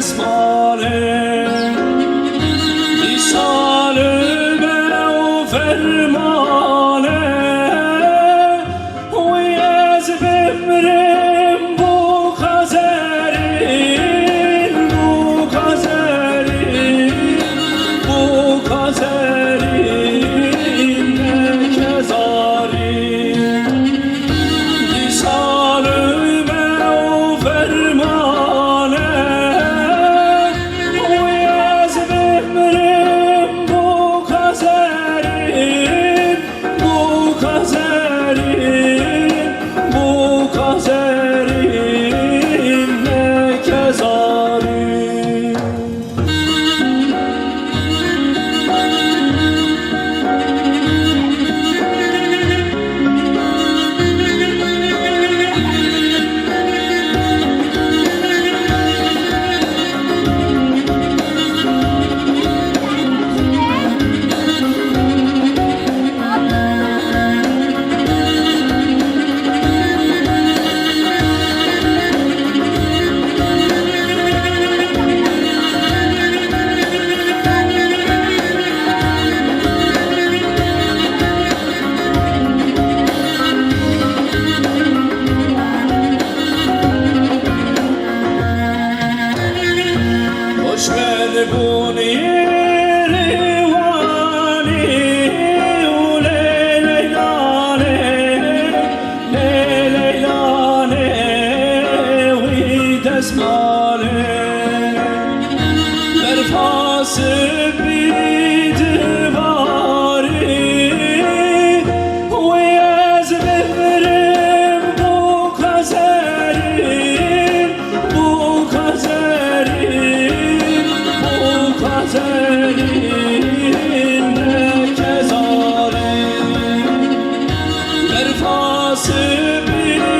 besmale Risale ve o fermane Oy ez bu kazerin Bu kazerin Bu kazerin. اسمانه در پاس بیدواری و از ببرم بو کازریم بو کازریم بو کازریم نکزاریم در پاس بیدواری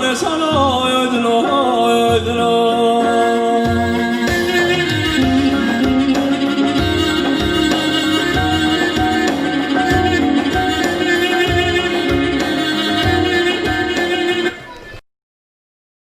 Ne sana sana ödül ödül